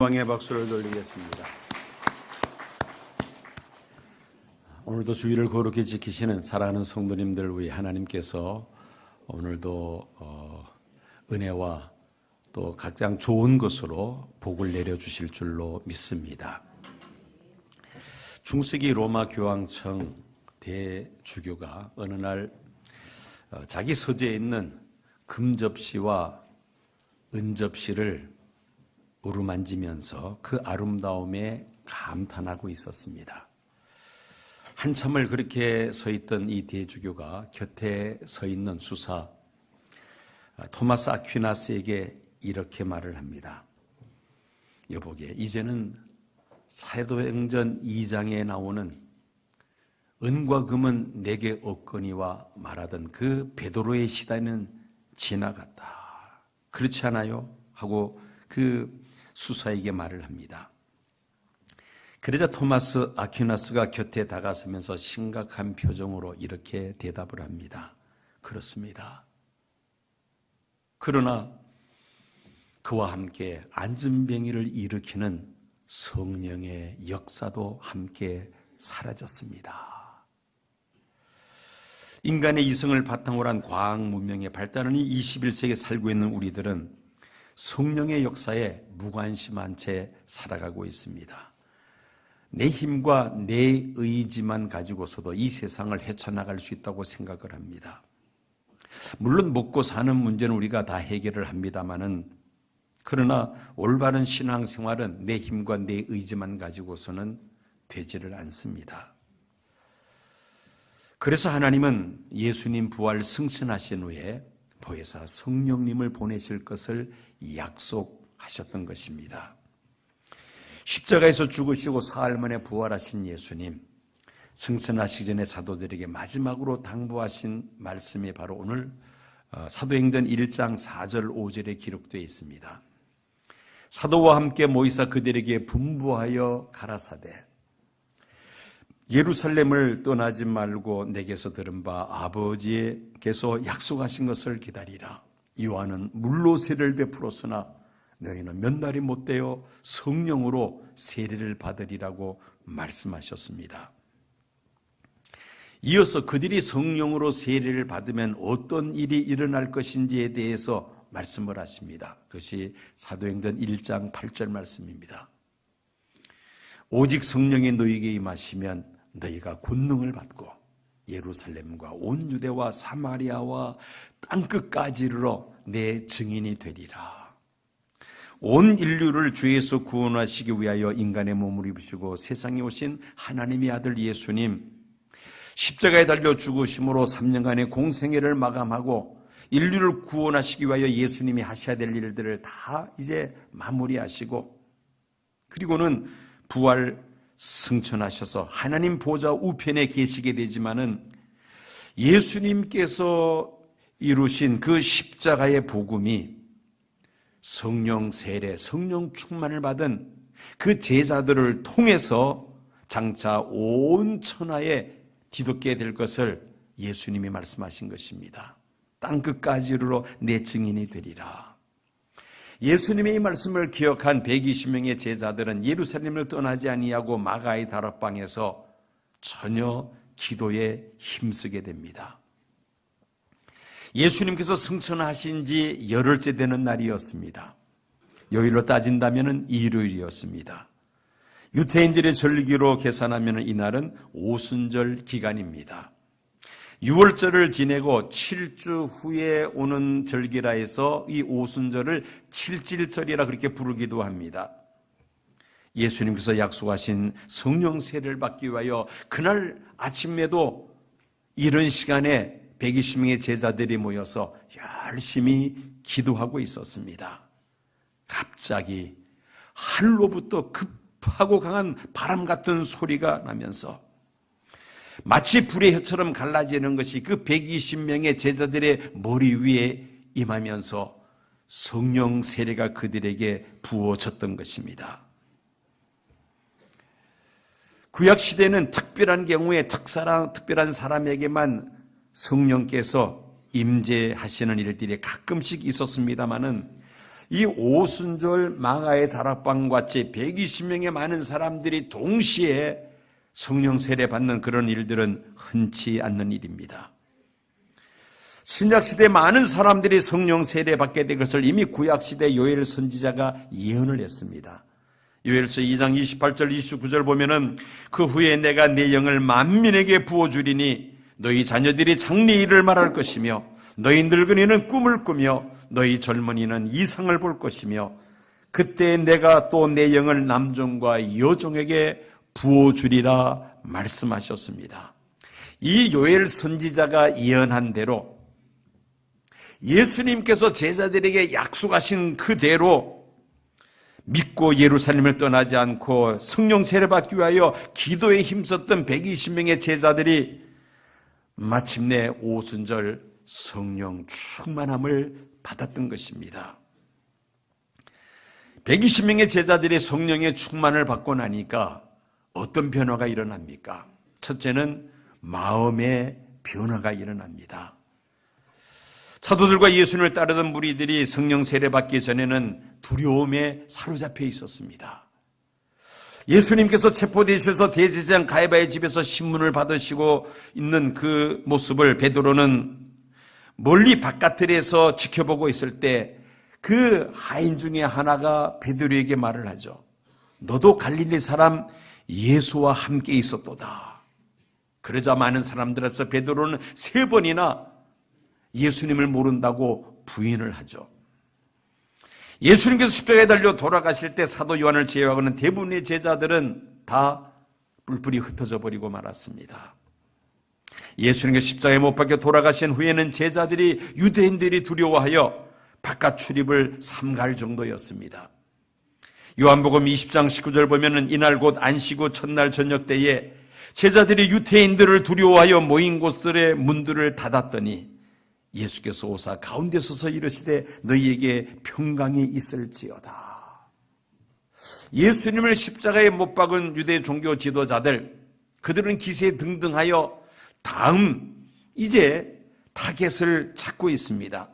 왕의 박수를 돌리겠습니다. 오늘도 주의를 거룩히 지키시는 사랑하는 성도님들 위해 하나님께서 오늘도 어, 은혜와 또 각장 좋은 것으로 복을 내려주실 줄로 믿습니다. 중세기 로마 교황청 대주교가 어느 날 어, 자기 서재에 있는 금접시와 은접시를 우르만지면서 그 아름다움에 감탄하고 있었습니다. 한참을 그렇게 서 있던 이 대주교가 곁에 서 있는 수사 토마스 아퀴나스에게 이렇게 말을 합니다. 여보게, 이제는 사도행전 2장에 나오는 은과 금은 내게 없거니와 말하던 그 베드로의 시대는 지나갔다. 그렇지 않아요? 하고 그 수사에게 말을 합니다. 그러자 토마스 아퀴나스가 곁에 다가서면서 심각한 표정으로 이렇게 대답을 합니다. 그렇습니다. 그러나 그와 함께 안전병이를 일으키는 성령의 역사도 함께 사라졌습니다. 인간의 이성을 바탕으로 한 과학 문명의 발달은 이 21세기에 살고 있는 우리들은 성령의 역사에 무관심한 채 살아가고 있습니다. 내 힘과 내 의지만 가지고서도 이 세상을 헤쳐나갈 수 있다고 생각을 합니다. 물론 먹고 사는 문제는 우리가 다 해결을 합니다만은 그러나 올바른 신앙생활은 내 힘과 내 의지만 가지고서는 되지를 않습니다. 그래서 하나님은 예수님 부활 승천하신 후에 보혜사 성령님을 보내실 것을 약속하셨던 것입니다. 십자가에서 죽으시고 사흘 만에 부활하신 예수님, 승천하시기 전에 사도들에게 마지막으로 당부하신 말씀이 바로 오늘 어, 사도행전 1장 4절 5절에 기록되어 있습니다. 사도와 함께 모이사 그들에게 분부하여 가라사대 예루살렘을 떠나지 말고 내게서 들은 바 아버지께서 약속하신 것을 기다리라. 요한은 물로 세례를 베풀었으나 너희는 몇 날이 못 되어 성령으로 세례를 받으리라고 말씀하셨습니다. 이어서 그들이 성령으로 세례를 받으면 어떤 일이 일어날 것인지에 대해서 말씀을 하십니다. 그것이 사도행전 1장 8절 말씀입니다. 오직 성령이 너희에게 임하시면 너희가 권능을 받고 예루살렘과 온 유대와 사마리아와 땅끝까지 이르러 내 증인이 되리라. 온 인류를 죄에서 구원하시기 위하여 인간의 몸을 입으시고 세상에 오신 하나님의 아들 예수님 십자가에 달려 죽으심으로 3년간의 공생애를 마감하고 인류를 구원하시기 위하여 예수님이 하셔야 될 일들을 다 이제 마무리하시고 그리고는 부활 승천하셔서 하나님 보좌 우편에 계시게 되지만은 예수님께서 이루신 그 십자가의 복음이 성령 세례, 성령 충만을 받은 그 제자들을 통해서 장차 온 천하에 뒤덮게 될 것을 예수님이 말씀하신 것입니다. 땅 끝까지 이르러 내 증인이 되리라. 예수님의 이 말씀을 기억한 120명의 제자들은 예루살렘을 떠나지 아니하고 마가의 다락방에서 전혀 기도에 힘쓰게 됩니다. 예수님께서 승천하신 지 열흘째 되는 날이었습니다. 요일로 따진다면 일요일이었습니다. 유태인들의 절기로 계산하면 이날은 오순절 기간입니다. 6월절을 지내고 7주 후에 오는 절기라 해서 이 오순절을 칠질절이라 그렇게 부르기도 합니다. 예수님께서 약속하신 성령 세를 받기 위하여 그날 아침에도 이런 시간에 120명의 제자들이 모여서 열심히 기도하고 있었습니다. 갑자기 하늘로부터 급하고 강한 바람 같은 소리가 나면서 마치 불의 혀처럼 갈라지는 것이 그 120명의 제자들의 머리 위에 임하면서 성령 세례가 그들에게 부어졌던 것입니다. 구약 시대는 특별한 경우에 특사랑 특별한 사람에게만 성령께서 임재하시는 일들이 가끔씩 있었습니다마는 이 오순절 마가의 다락방 같이 120명의 많은 사람들이 동시에 성령 세례 받는 그런 일들은 흔치 않는 일입니다. 신약 시대 많은 사람들이 성령 세례 받게 된 것을 이미 구약 시대 요엘 선지자가 예언을 했습니다. 요엘서 2장 28절 29절 보면은 그 후에 내가 내 영을 만민에게 부어 주리니 너희 자녀들이 장래 일을 말할 것이며 너희 늙은이는 꿈을 꾸며 너희 젊은이는 이상을 볼 것이며 그때 내가 또 내 영을 남종과 여종에게 부어 주리라 말씀하셨습니다. 이 요엘 선지자가 예언한 대로 예수님께서 제자들에게 약속하신 그대로 믿고 예루살렘을 떠나지 않고 성령 세례받기 위하여 기도에 힘썼던 120명의 제자들이 마침내 오순절 성령 충만함을 받았던 것입니다. 120명의 제자들이 성령의 충만을 받고 나니까 어떤 변화가 일어납니까? 첫째는 마음의 변화가 일어납니다. 사도들과 예수님을 따르던 무리들이 성령 세례 받기 전에는 두려움에 사로잡혀 있었습니다. 예수님께서 체포되셔서 대제장 가이바의 집에서 신문을 받으시고 있는 그 모습을 베드로는 멀리 바깥들에서 지켜보고 있을 때 그 하인 중에 하나가 베드로에게 말을 하죠. 너도 갈릴리 사람 예수와 함께 있었도다. 그러자 많은 사람들 앞에서 베드로는 세 번이나 예수님을 모른다고 부인을 하죠. 예수님께서 십자가에 달려 돌아가실 때 사도 요한을 제외하고는 대부분의 제자들은 다 뿔뿔이 흩어져 버리고 말았습니다. 예수님께서 십자가에 못 박혀 돌아가신 후에는 제자들이 유대인들이 두려워하여 바깥 출입을 삼갈 정도였습니다. 요한복음 20장 19절 보면은 이날 곧 안식구 첫날 저녁 때에 제자들이 유태인들을 두려워하여 모인 곳들의 문들을 닫았더니 예수께서 오사 가운데 서서 이르시되 너희에게 평강이 있을지어다. 예수님을 십자가에 못 박은 유대 종교 지도자들 그들은 기세 등등하여 다음 이제 타겟을 찾고 있습니다.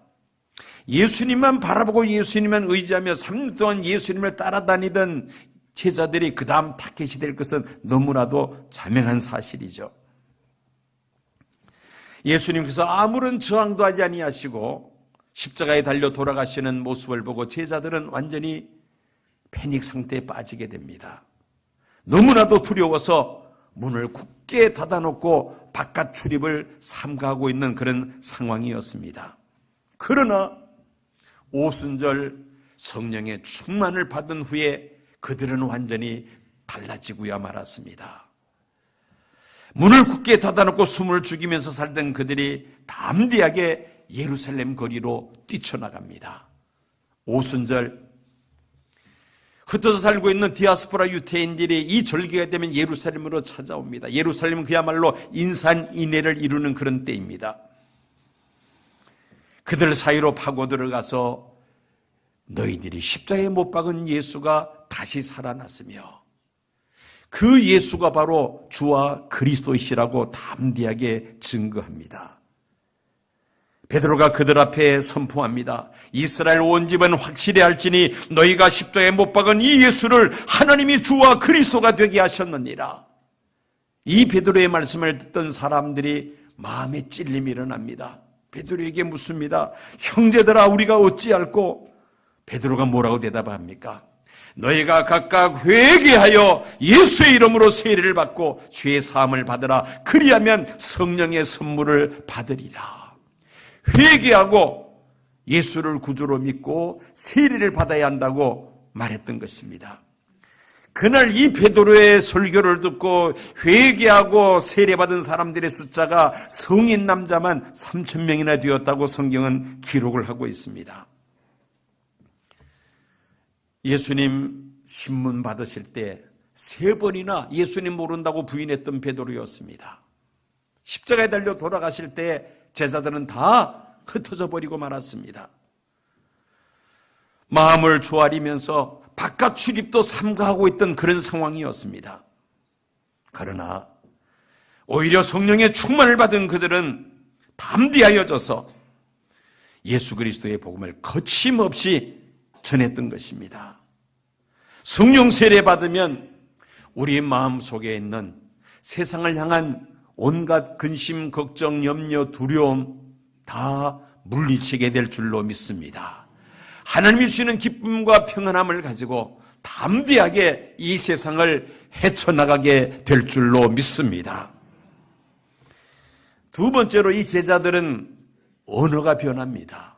예수님만 바라보고 예수님만 의지하며 3년 동안 예수님을 따라다니던 제자들이 그 다음 타겟이 될 것은 너무나도 자명한 사실이죠. 예수님께서 아무런 저항도 하지 아니하시고 십자가에 달려 돌아가시는 모습을 보고 제자들은 완전히 패닉 상태에 빠지게 됩니다. 너무나도 두려워서 문을 굳게 닫아놓고 바깥 출입을 삼가하고 있는 그런 상황이었습니다. 그러나 오순절 성령의 충만을 받은 후에 그들은 완전히 달라지고야 말았습니다. 문을 굳게 닫아놓고 숨을 죽이면서 살던 그들이 담대하게 예루살렘 거리로 뛰쳐나갑니다. 오순절 흩어져 살고 있는 디아스포라 유태인들이 이 절기가 되면 예루살렘으로 찾아옵니다. 예루살렘은 그야말로 인산인해를 이루는 그런 때입니다. 그들 사이로 파고 들어가서 너희들이 십자에 못 박은 예수가 다시 살아났으며 그 예수가 바로 주와 그리스도이시라고 담대하게 증거합니다. 베드로가 그들 앞에 선포합니다. 이스라엘 온 집은 확실히 알지니 너희가 십자에 못 박은 이 예수를 하나님이 주와 그리스도가 되게 하셨느니라. 이 베드로의 말씀을 듣던 사람들이 마음에 찔림이 일어납니다. 베드로에게 묻습니다. 형제들아 우리가 어찌할꼬? 베드로가 뭐라고 대답합니까? 너희가 각각 회개하여 예수의 이름으로 세례를 받고 죄의 사함을 받으라. 그리하면 성령의 선물을 받으리라. 회개하고 예수를 구주로 믿고 세례를 받아야 한다고 말했던 것입니다. 그날 이 베드로의 설교를 듣고 회개하고 세례받은 사람들의 숫자가 성인 남자만 3천 명이나 되었다고 성경은 기록을 하고 있습니다. 예수님 신문 받으실 때 세 번이나 예수님 모른다고 부인했던 베드로였습니다. 십자가에 달려 돌아가실 때 제자들은 다 흩어져 버리고 말았습니다. 마음을 조아리면서 바깥 출입도 삼가하고 있던 그런 상황이었습니다. 그러나 오히려 성령의 충만을 받은 그들은 담대하여져서 예수 그리스도의 복음을 거침없이 전했던 것입니다. 성령 세례 받으면 우리 마음 속에 있는 세상을 향한 온갖 근심, 걱정, 염려, 두려움 다 물리치게 될 줄로 믿습니다. 하나님이 주시는 기쁨과 평안함을 가지고 담대하게 이 세상을 헤쳐나가게 될 줄로 믿습니다. 두 번째로 이 제자들은 언어가 변합니다.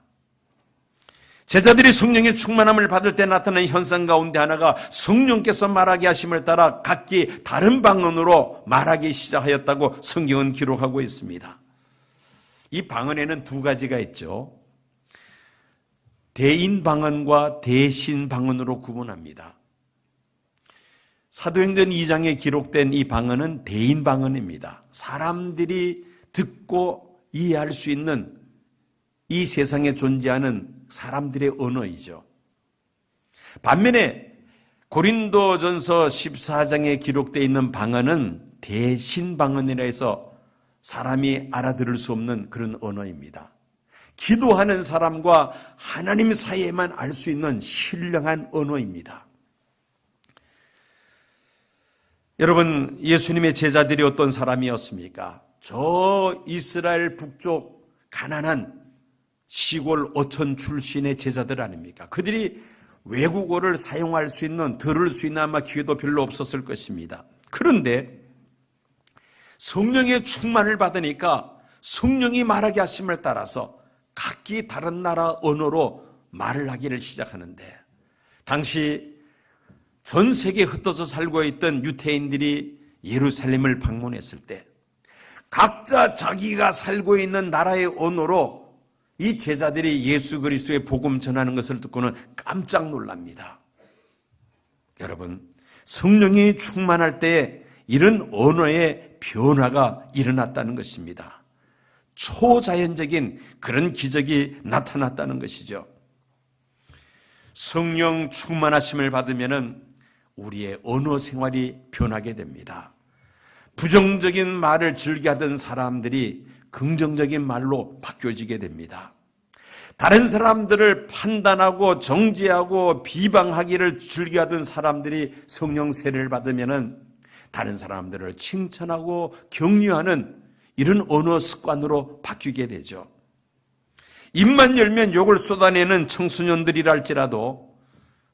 제자들이 성령의 충만함을 받을 때 나타나는 현상 가운데 하나가 성령께서 말하게 하심을 따라 각기 다른 방언으로 말하기 시작하였다고 성경은 기록하고 있습니다. 이 방언에는 두 가지가 있죠. 대인 방언과 대신 방언으로 구분합니다. 사도행전 2장에 기록된 이 방언은 대인 방언입니다. 사람들이 듣고 이해할 수 있는 이 세상에 존재하는 사람들의 언어이죠. 반면에 고린도전서 14장에 기록되어 있는 방언은 대신 방언이라 해서 사람이 알아들을 수 없는 그런 언어입니다. 기도하는 사람과 하나님 사이에만 알 수 있는 신령한 언어입니다. 여러분, 예수님의 제자들이 어떤 사람이었습니까? 저 이스라엘 북쪽 가난한 시골 어촌 출신의 제자들 아닙니까? 그들이 외국어를 사용할 수 있는, 들을 수 있는 아마 기회도 별로 없었을 것입니다. 그런데 성령의 충만을 받으니까 성령이 말하게 하심을 따라서 각기 다른 나라 언어로 말을 하기를 시작하는데 당시 전 세계에 흩어져 살고 있던 유태인들이 예루살렘을 방문했을 때 각자 자기가 살고 있는 나라의 언어로 이 제자들이 예수 그리스도의 복음 전하는 것을 듣고는 깜짝 놀랍니다. 여러분, 성령이 충만할 때 이런 언어의 변화가 일어났다는 것입니다. 초자연적인 그런 기적이 나타났다는 것이죠. 성령 충만하심을 받으면 우리의 언어 생활이 변하게 됩니다. 부정적인 말을 즐겨하던 사람들이 긍정적인 말로 바뀌어지게 됩니다. 다른 사람들을 판단하고 정죄하고 비방하기를 즐겨하던 사람들이 성령 세례를 받으면은 다른 사람들을 칭찬하고 격려하는 이런 언어 습관으로 바뀌게 되죠. 입만 열면 욕을 쏟아내는 청소년들이랄지라도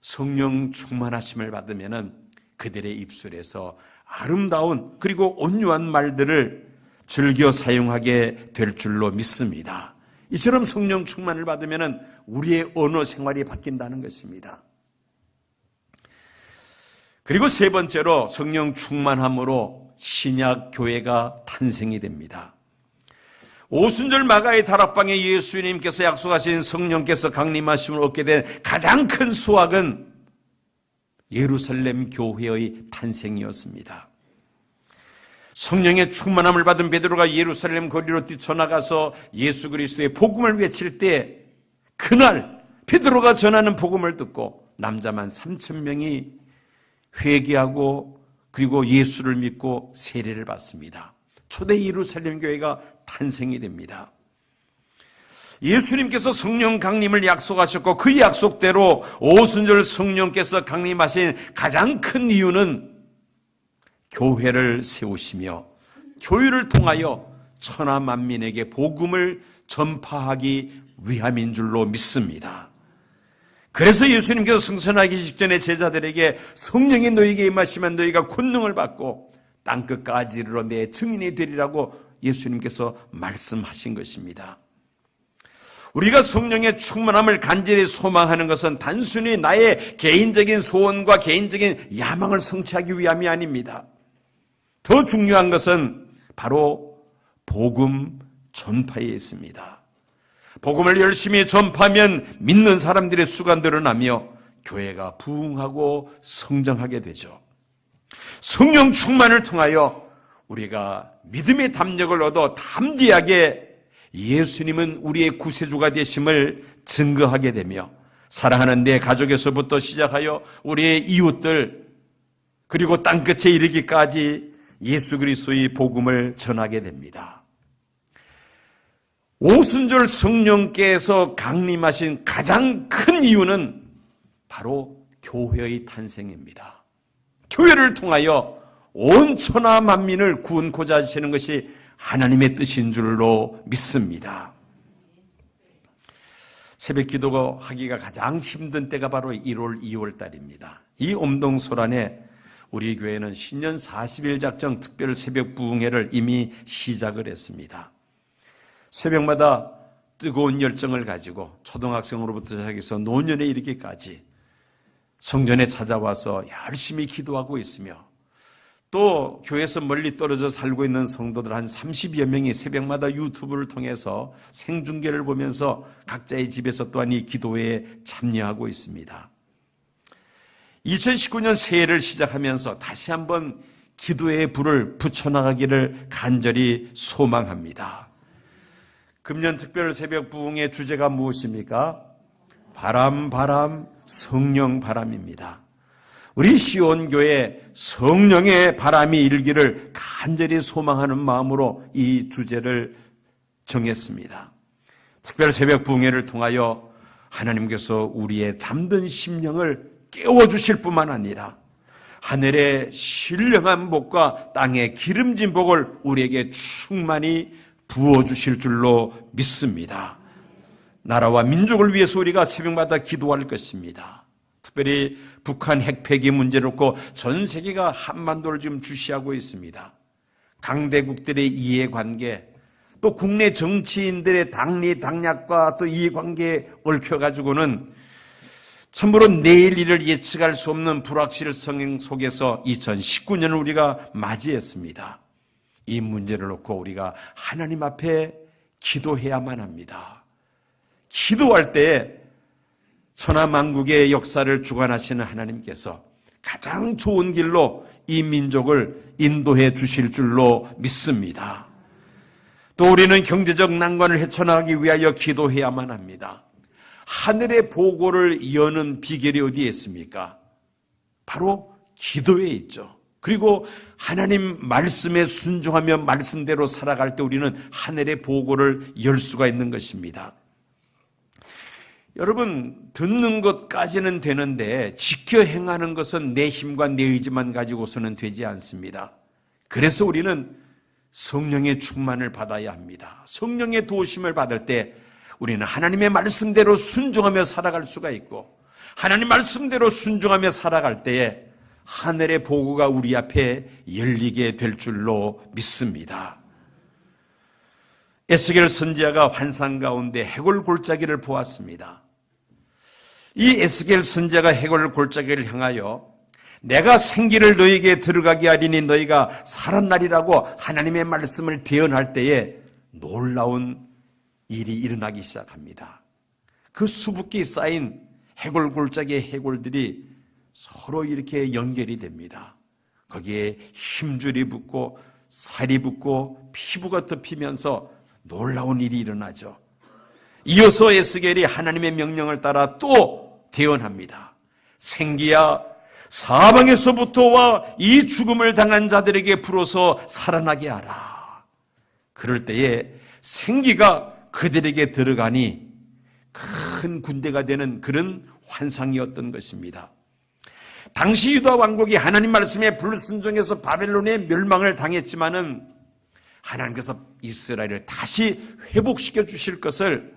성령 충만하심을 받으면은 그들의 입술에서 아름다운 그리고 온유한 말들을 즐겨 사용하게 될 줄로 믿습니다. 이처럼 성령 충만을 받으면 우리의 언어 생활이 바뀐다는 것입니다. 그리고 세 번째로 성령 충만함으로 신약 교회가 탄생이 됩니다. 오순절 마가의 다락방에 예수님께서 약속하신 성령께서 강림하심을 얻게 된 가장 큰 수확은 예루살렘 교회의 탄생이었습니다. 성령의 충만함을 받은 베드로가 예루살렘 거리로 뛰쳐나가서 예수 그리스도의 복음을 외칠 때 그날 베드로가 전하는 복음을 듣고 남자만 3천 명이 회개하고 그리고 예수를 믿고 세례를 받습니다. 초대 예루살렘 교회가 탄생이 됩니다. 예수님께서 성령 강림을 약속하셨고 그 약속대로 오순절 성령께서 강림하신 가장 큰 이유는 교회를 세우시며 교회를 통하여 천하 만민에게 복음을 전파하기 위함인 줄로 믿습니다. 그래서 예수님께서 승선하기 직전에 제자들에게 성령이 너에게 임하시면 너희가 권능을 받고 땅끝까지 이르러 내 증인이 되리라고 예수님께서 말씀하신 것입니다. 우리가 성령의 충만함을 간절히 소망하는 것은 단순히 나의 개인적인 소원과 개인적인 야망을 성취하기 위함이 아닙니다. 더 중요한 것은 바로 복음 전파에 있습니다. 복음을 열심히 전파하면 믿는 사람들의 수가 늘어나며 교회가 부흥하고 성장하게 되죠. 성령 충만을 통하여 우리가 믿음의 담력을 얻어 담대하게 예수님은 우리의 구세주가 되심을 증거하게 되며 사랑하는 내 가족에서부터 시작하여 우리의 이웃들 그리고 땅끝에 이르기까지 예수 그리스도의 복음을 전하게 됩니다. 오순절 성령께서 강림하신 가장 큰 이유는 바로 교회의 탄생입니다. 교회를 통하여 온 천하 만민을 구원코자 하시는 것이 하나님의 뜻인 줄로 믿습니다. 새벽 기도가 하기가 가장 힘든 때가 바로 1월, 2월 달입니다. 이 엄동소란에 우리 교회는 신년 40일 작정 특별 새벽 부흥회를 이미 시작을 했습니다. 새벽마다 뜨거운 열정을 가지고 초등학생으로부터 시작해서 노년에 이르기까지 성전에 찾아와서 열심히 기도하고 있으며 또 교회에서 멀리 떨어져 살고 있는 성도들 한 30여 명이 새벽마다 유튜브를 통해서 생중계를 보면서 각자의 집에서 또한 이 기도에 참여하고 있습니다. 2019년 새해를 시작하면서 다시 한번 기도의 불을 붙여나가기를 간절히 소망합니다. 금년 특별 새벽 부흥의 주제가 무엇입니까? 바람, 바람, 성령 바람입니다. 우리 시온교회 성령의 바람이 일기를 간절히 소망하는 마음으로 이 주제를 정했습니다. 특별 새벽 부흥회를 통하여 하나님께서 우리의 잠든 심령을 깨워주실 뿐만 아니라 하늘의 신령한 복과 땅의 기름진 복을 우리에게 충만히 부어주실 줄로 믿습니다. 나라와 민족을 위해서 우리가 새벽마다 기도할 것입니다. 특별히 북한 핵폐기 문제를 놓고 전 세계가 한반도를 지금 주시하고 있습니다. 강대국들의 이해관계, 또 국내 정치인들의 당리 당략과 또 이해관계에 얽혀가지고는 참으로 내일 일을 예측할 수 없는 불확실성 속에서 2019년을 우리가 맞이했습니다. 이 문제를 놓고 우리가 하나님 앞에 기도해야만 합니다. 기도할 때 천하만국의 역사를 주관하시는 하나님께서 가장 좋은 길로 이 민족을 인도해 주실 줄로 믿습니다. 또 우리는 경제적 난관을 헤쳐나가기 위하여 기도해야만 합니다. 하늘의 보고를 여는 비결이 어디에 있습니까? 바로 기도에 있죠. 그리고 하나님 말씀에 순종하며 말씀대로 살아갈 때 우리는 하늘의 보고를 열 수가 있는 것입니다. 여러분, 듣는 것까지는 되는데 지켜 행하는 것은 내 힘과 내 의지만 가지고서는 되지 않습니다. 그래서 우리는 성령의 충만을 받아야 합니다. 성령의 도우심을 받을 때 우리는 하나님의 말씀대로 순종하며 살아갈 수가 있고 하나님 말씀대로 순종하며 살아갈 때에 하늘의 보고가 우리 앞에 열리게 될 줄로 믿습니다. 에스겔 선지자가 환상 가운데 해골 골짜기를 보았습니다. 이 에스겔 선자가 해골 골짜기를 향하여 내가 생기를 너에게 들어가게 하리니 너희가 살았나리라고 하나님의 말씀을 대언할 때에 놀라운 일이 일어나기 시작합니다. 그 수북히 쌓인 해골 골짜기의 해골들이 서로 이렇게 연결이 됩니다. 거기에 힘줄이 붙고 살이 붙고 피부가 덮이면서 놀라운 일이 일어나죠. 이어서 에스겔이 하나님의 명령을 따라 또 대언합니다. 생기야 사방에서부터와 이 죽음을 당한 자들에게 불어서 살아나게 하라. 그럴 때에 생기가 그들에게 들어가니 큰 군대가 되는 그런 환상이었던 것입니다. 당시 유다 왕국이 하나님 말씀에 불순종해서 바벨론의 멸망을 당했지만은 하나님께서 이스라엘을 다시 회복시켜 주실 것을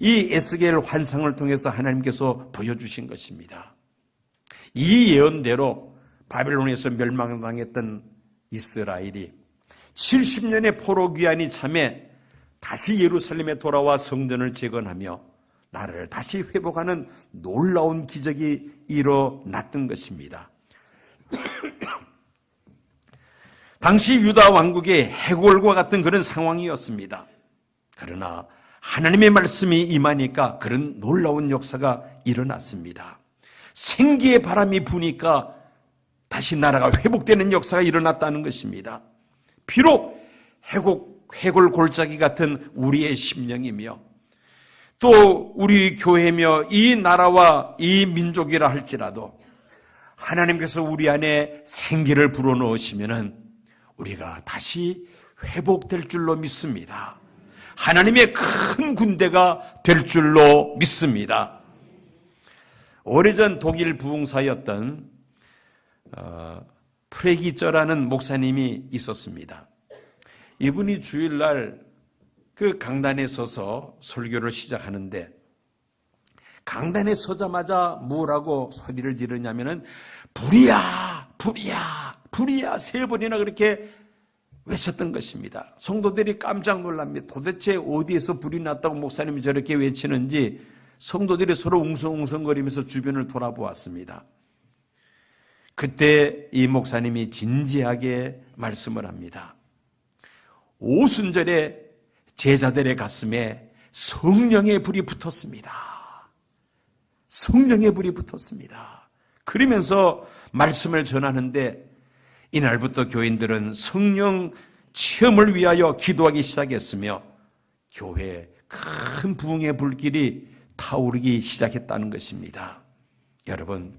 이 에스겔 환상을 통해서 하나님께서 보여주신 것입니다. 이 예언대로 바벨론에서 멸망을 당했던 이스라엘이 70년의 포로 귀환이 참에 다시 예루살렘에 돌아와 성전을 재건하며 나라를 다시 회복하는 놀라운 기적이 일어났던 것입니다. 당시 유다 왕국의 해골과 같은 그런 상황이었습니다. 그러나 하나님의 말씀이 임하니까 그런 놀라운 역사가 일어났습니다. 생기의 바람이 부니까 다시 나라가 회복되는 역사가 일어났다는 것입니다. 비록 해골, 해골 골짜기 같은 우리의 심령이며 또 우리 교회며 이 나라와 이 민족이라 할지라도 하나님께서 우리 안에 생기를 불어넣으시면은 우리가 다시 회복될 줄로 믿습니다. 하나님의 큰 군대가 될 줄로 믿습니다. 오래전 독일 부흥사였던 어, 프레기저라는 목사님이 있었습니다. 이분이 주일날 그 강단에 서서 설교를 시작하는데 강단에 서자마자 뭐라고 소리를 지르냐면은 불이야, 불이야, 불이야 세 번이나 그렇게 외쳤던 것입니다. 성도들이 깜짝 놀랍니다. 도대체 어디에서 불이 났다고 목사님이 저렇게 외치는지 성도들이 서로 웅성웅성거리면서 주변을 돌아보았습니다. 그때 이 목사님이 진지하게 말씀을 합니다. 오순절에 제자들의 가슴에 성령의 불이 붙었습니다. 성령의 불이 붙었습니다. 그러면서 말씀을 전하는데 이날부터 교인들은 성령 체험을 위하여 기도하기 시작했으며 교회에 큰 부흥의 불길이 타오르기 시작했다는 것입니다. 여러분,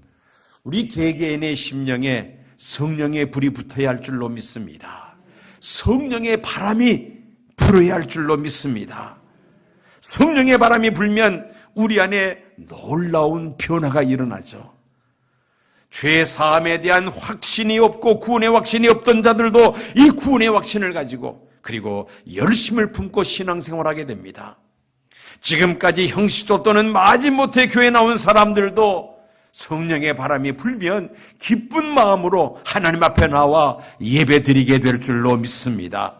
우리 개개인의 심령에 성령의 불이 붙어야 할 줄로 믿습니다. 성령의 바람이 불어야 할 줄로 믿습니다. 성령의 바람이 불면 우리 안에 놀라운 변화가 일어나죠. 죄 사함에 대한 확신이 없고 구원의 확신이 없던 자들도 이 구원의 확신을 가지고 그리고 열심을 품고 신앙생활하게 됩니다. 지금까지 형식도 또는 마지못해 교회 나온 사람들도 성령의 바람이 불면 기쁜 마음으로 하나님 앞에 나와 예배 드리게 될 줄로 믿습니다.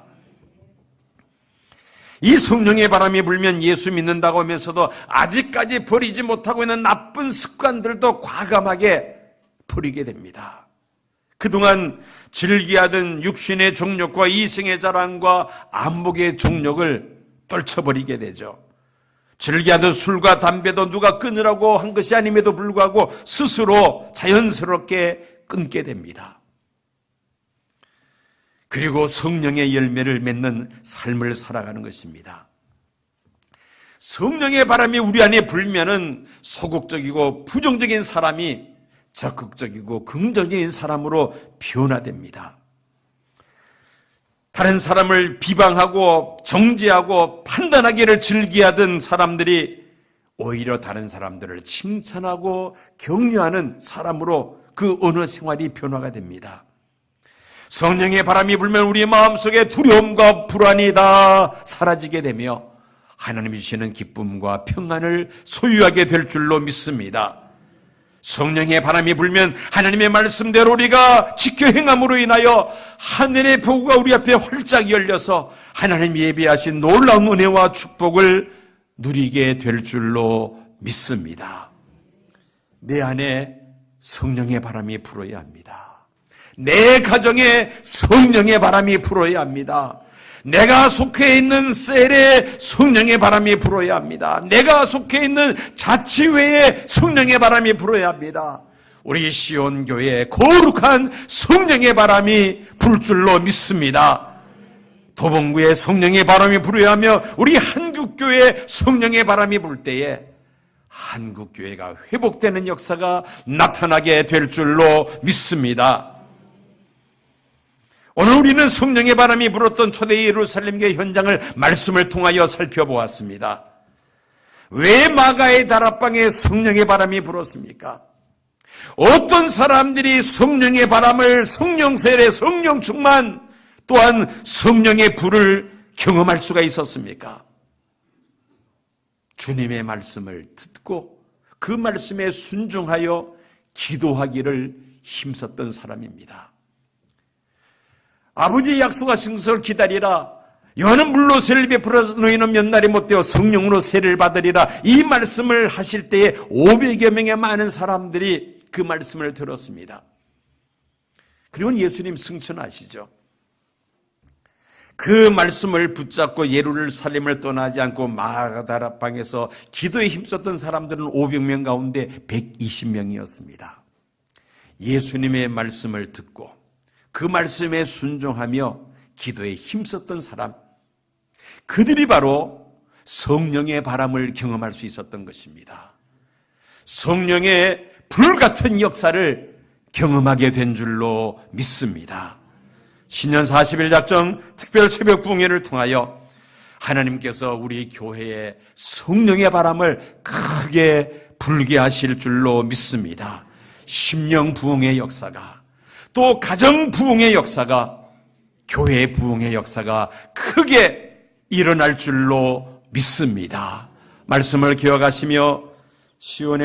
이 성령의 바람이 불면 예수 믿는다고 하면서도 아직까지 버리지 못하고 있는 나쁜 습관들도 과감하게 버리게 됩니다. 그동안 즐기하던 육신의 종욕과 이승의 자랑과 안목의 종욕을 떨쳐버리게 되죠. 즐기하던 술과 담배도 누가 끊으라고 한 것이 아님에도 불구하고 스스로 자연스럽게 끊게 됩니다. 그리고 성령의 열매를 맺는 삶을 살아가는 것입니다. 성령의 바람이 우리 안에 불면은 소극적이고 부정적인 사람이 적극적이고 긍정적인 사람으로 변화됩니다. 다른 사람을 비방하고 정죄하고 판단하기를 즐기하던 사람들이 오히려 다른 사람들을 칭찬하고 격려하는 사람으로 그 언어 생활이 변화가 됩니다. 성령의 바람이 불면 우리 마음속에 두려움과 불안이 다 사라지게 되며 하나님이 주시는 기쁨과 평안을 소유하게 될 줄로 믿습니다. 성령의 바람이 불면 하나님의 말씀대로 우리가 지켜 행함으로 인하여 하늘의 보고가 우리 앞에 활짝 열려서 하나님 예비하신 놀라운 은혜와 축복을 누리게 될 줄로 믿습니다. 내 안에 성령의 바람이 불어야 합니다. 내 가정에 성령의 바람이 불어야 합니다. 내가 속해 있는 셀에 성령의 바람이 불어야 합니다. 내가 속해 있는 자치회에 성령의 바람이 불어야 합니다. 우리 시온교회에 거룩한 성령의 바람이 불 줄로 믿습니다. 도봉구에 성령의 바람이 불어야 하며 우리 한국교회에 성령의 바람이 불 때에 한국교회가 회복되는 역사가 나타나게 될 줄로 믿습니다. 오늘 우리는 성령의 바람이 불었던 초대 예루살렘교회 현장을 말씀을 통하여 살펴보았습니다. 왜 마가의 다락방에 성령의 바람이 불었습니까? 어떤 사람들이 성령의 바람을 성령 세례, 성령 충만 또한 성령의 불을 경험할 수가 있었습니까? 주님의 말씀을 듣고 그 말씀에 순종하여 기도하기를 힘썼던 사람입니다. 아버지 약속하신 것을 기다리라. 요한은 물로 세를 베풀어 너희는 몇 날이 못 되어 성령으로 세를 받으리라. 이 말씀을 하실 때에 500여 명의 많은 사람들이 그 말씀을 들었습니다. 그리고 예수님 승천하시죠. 그 말씀을 붙잡고 예루살렘을 떠나지 않고 예수님의 말씀을 듣고 그 말씀에 순종하며 기도에 힘썼던 사람, 그들이 바로 성령의 바람을 경험할 수 있었던 것입니다. 성령의 불같은 역사를 경험하게 된 줄로 믿습니다. 신년 40일 작정 특별 새벽 붕회를 통하여 하나님께서 우리 교회에 성령의 바람을 크게 불게 하실 줄로 믿습니다. 심령 부흥의 역사가 또 가정 부흥의 역사가 교회 부흥의 역사가 크게 일어날 줄로 믿습니다. 말씀을 기억하시며 시온의